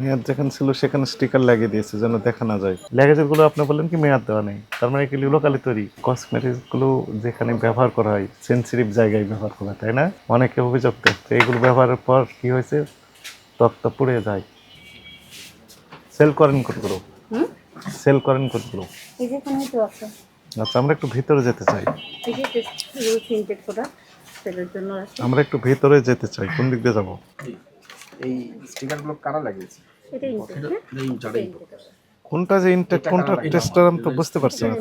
মেয়াদ যেখানে ছিল সেখানে স্টিকার লাগিয়ে দিয়েছে যেন দেখা না যায়। ল্যাগেজেরগুলো আপনি বললেন কি মেয়াদ দেওয়া নেই। তার মানে এগুলি লোকালি তৈরি? কসমেটিক্সগুলো যেখানে ব্যবহার করা হয় সেন্সিটিভ জায়গায় ব্যবহার করা হয়, তাই না? অনেকে অভিযোগ তো এগুলো ব্যবহারের পর কি হয়েছে? ত্বকটা পুড়ে যায়। সেল করেন কোনগুলো সেল করেন আছে। আচ্ছা আমরা একটু ভিতরে যেতে চাই। আমরা একটু ভিতরে যেতে চাই কোন দিক দিয়ে যাব? এই স্টিকারগুলো কারা লাগিয়েছে? এটা ইনটেক কোনটা যে ইনটেক কোনটা টেস্টার আমি তো বুঝতে পারছি না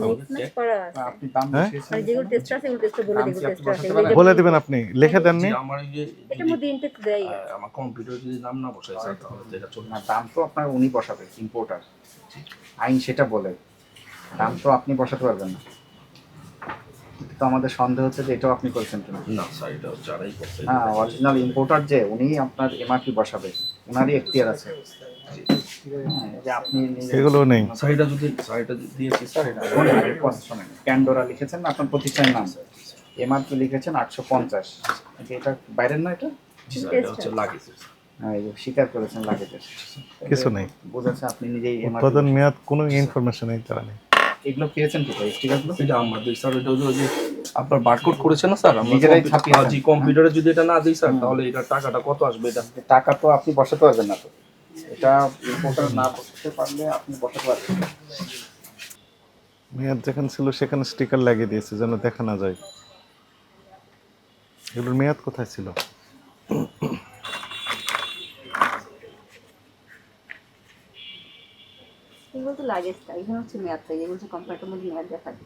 আপনি দাম হ্যাঁ? আর যেগুলো টেস্ট আছে ওগুলো টেস্ট বলে দেবো টেস্ট আছে বলে দিবেন আপনি লিখে দেননি জি, আমার যে এটার মধ্যে ইনটেক দেয় আমার কম্পিউটার যদি নাম না বসাই স্যার তাহলে এটা চলবে। না না দাম তো আপনার উনি বসাবে ইম্পোর্টার আইন সেটা বলে। দাম তো আপনি বসাতে পারবেন না। আমাদের সন্দেহ হচ্ছে যে এটাও আপনি করেছেন কিনা? না স্যার এটা যারাই করছে হ্যাঁ অরিজিনাল ইম্পোর্টার যে উনি আপনার এমআরপি বসাবে ওনারই এখতিয়ার আছে। হ্যাঁ, যে আপনি নিজে- এগুলো নেই। স্যার এটা যদি স্যার এটা দিয়েছি স্যার এটা শোনেন, আগে কথা শোনেন। প্যান্ডোরা লিখেছেন না আপনার প্রতিষ্ঠানের নাম। এমআরপি লিখেছেন আটশো পঞ্চাশ। এটা বাইরের না এটা? এটা হচ্ছে লাগিয়েছে হ্যাঁ, স্বীকার করেছেন লাগেজের। কিছু নেই। বোঝাচ্ছে আপনি নিজেই উৎপাদন মেয়াদ কোনো ইনফরমেশন এই দেওয়া নেই। এগুলো পেয়েছেন কোথায়? স্টিকারগুলো? এটা আমাদের স্যার এটা যে আপনার বারকোড করেছে না স্যার? আমরা নিজেরাই কম্পিউটার-। হ্যাঁ, জি কম্পিউটারে যদি এটা না দিই স্যার তাহলে এটা টাকাটা কত আসবে এটা? টাকা তো আপনি বসাতে পারবেন না তো। এটা ইম্পোর্টার না বসাতে পারলে আপনি বসাতে পারবেন না। মেয়াদ যেখানে ছিল সেখানে স্টিকার লাগিয়ে দিয়েছে যেন দেখা না যায়। এগুলোর মেয়াদ কোথায় ছিল? এগুলো তো লাগেজটা এখানে হচ্ছে মেয়াদটা এগুলো হচ্ছে কোম্পানিটার মধ্যে মেয়াদ দেখা হুম,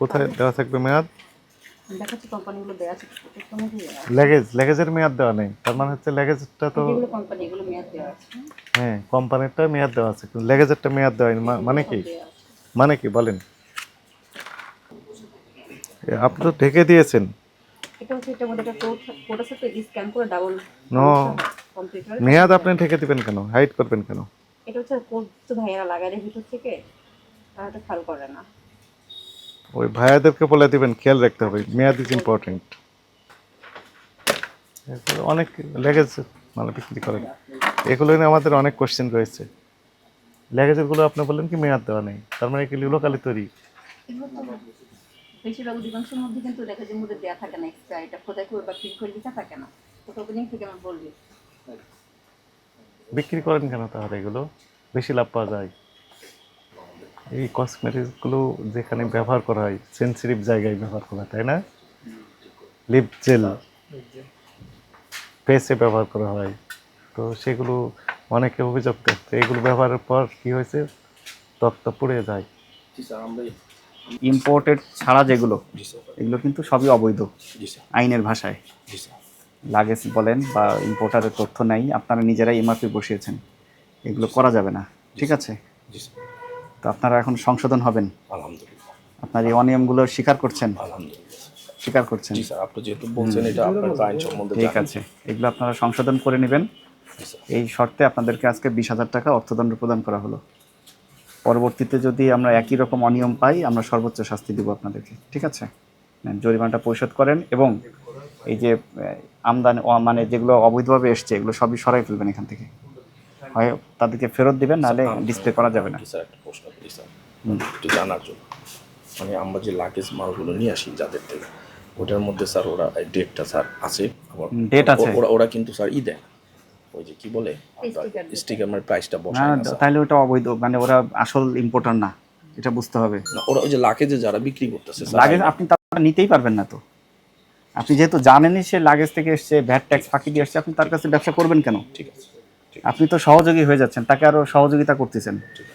কোথায় দেওয়া থাকবে মেয়াদ? দেখাচ্ছে কোম্পানিগুলো দেওয়া আছে প্রত্যেকটার মধ্যে লেগেজ লেগেজের মেয়াদ দেওয়া নেই। তার মানে হচ্ছে লেগেজটা তো মেয়াদ দেওয়া আছে। হ্যাঁ কোম্পানিরটা মেয়াদ দেওয়া আছে কিন্তু লেগেজেরটা মেয়াদ দেওয়া। মানে কি? মানে কি বলেন। আপনি তো ঢেকে দিয়েছেন। এটা হচ্ছে এটার মধ্যে একটা কোড কোড আছে তো স্ক্যান করে ডাবল নো কম্পিউটার মেয়াদ আপনি ঢেকে দিবেন কেন? হাইড করবেন কেন? এটা হচ্ছে কোড তো ভাইয়েরা লাগায় দেয় ভিতর থেকে তারা তো করে না। ওই ভাইয়াদেরকে বলে দেবেন খেয়াল রাখতে হবে মেয়াদ ইজ ইম্পর্টেন্ট অনেক লেগেজ মানে বিক্রি করেন। এগুলো নিয়ে আমাদের অনেক কোশ্চেন রয়েছে। লেগেজেরগুলো আপনি বললেন কি মেয়াদ দেওয়া নেই তার মানে এগুলি লোকালি তৈরি? বেশিরভাগ অধিকাংশের মধ্যে কিন্তু মধ্যে দেওয়া থাকে না এক্সট্রা এটা কোথায় করে বা প্রিন্ট করে লেখা থাকে না। থেকে বিক্রি করেন কেন তাহলে এগুলো? বেশি লাভ পাওয়া যায়। এই কসমেটিক্সগুলো যেখানে ব্যবহার করা হয় সেন্সিটিভ জায়গায় ব্যবহার করা তাই না? লিপ জেল ফেসে ব্যবহার করা হয়। তো সেগুলো অনেকে অভিযোগ তো এগুলো ব্যবহারের পর কি হয়েছে? ত্বকটা পুড়ে যায়। জি স্যার আমরা ইম্পোর্টেড ছাড়া যেগুলো এগুলো কিন্তু সবই অবৈধ। আইনের ভাষায়। লাগেজ বলেন বা ইম্পোর্টারের তথ্য নেই আপনারা নিজেরাই এমআরপি বসিয়েছেন। এগুলো করা যাবে না। ঠিক আছে? জি স্যার। তো আপনারা এখন সংশোধন হবেন? আলহামদুলিল্লাহ। আপনার এই অনিয়মগুলো স্বীকার করছেন? আলহামদুলিল্লাহ। স্বীকার করছেন? জি স্যার আপনি যেহেতু বলছেন এটা আপনার আইন সম্বন্ধে ঠিক জানেন। আছে এগুলো আপনারা সংশোধন করে নেবেন। জি স্যার। এই শর্তে আপনাদেরকে আজকে বিশ হাজার টাকা অর্থদণ্ড প্রদান করা হলো। পরবর্তীতে যদি আমরা একই রকম অনিয়ম পাই আমরা সর্বোচ্চ শাস্তি দেবো আপনাদেরকে। ঠিক আছে? নেন, জরিমানাটা পরিশোধ করেন এবং এই যে আহ, আমদানি অ- মানে যেগুলো অবৈধভাবে এসছে এগুলো সবই সরাই ফেলবেন এখান থেকে। হয় তাদেরকে ফেরত দিবেন নাহলে ডিসপ্লে করা যাবে না। জি স্যার প্রশ্ন করি স্যার একটু জানার জন্য। মানে আমরা যে লাগেজ মালগুলো নিয়ে আসি যাদের থেকে ওটার মধ্যে স্যার ওরা ডেটটা স্যার আছে। আবার Date আছে? ওরা ওরা কিন্তু স্যার ই দেয় ওই যে কি বলে? স্টিকার মানে প্রাইসটা না বসায় না তাহলে ওটা অবৈধ। মানে ওরা আসল ইম্পোর্টার না। এটা বুঝতে হবে। না, ওরা ওই যে লাগেজে যারা বিক্রি করতেছে স্যার লাগেজ আপনি তার নিতেই পারবেন না তো। আপনি যেহেতু জানেনই সে লাগেজ থেকে এসছে ভ্যাট ট্যাক্স ফাঁকি দিয়ে এসছে আপনি তার কাছে ব্যবসা করবেন কেন? ঠিক আছে। আপনি তো সহযোগী হয়ে যাচ্ছেন তাকে আরও সহযোগিতা করতেছেন। ঠিক আছে।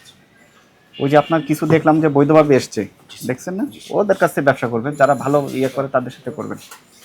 ওই যে আপনার কিছু দেখলাম যে বৈধভাবে এসছে। দেখছেন না? ওদের কাছে ব্যবসা করবেন যারা ভালো ইয়ে করে তাদের সাথে করবেন।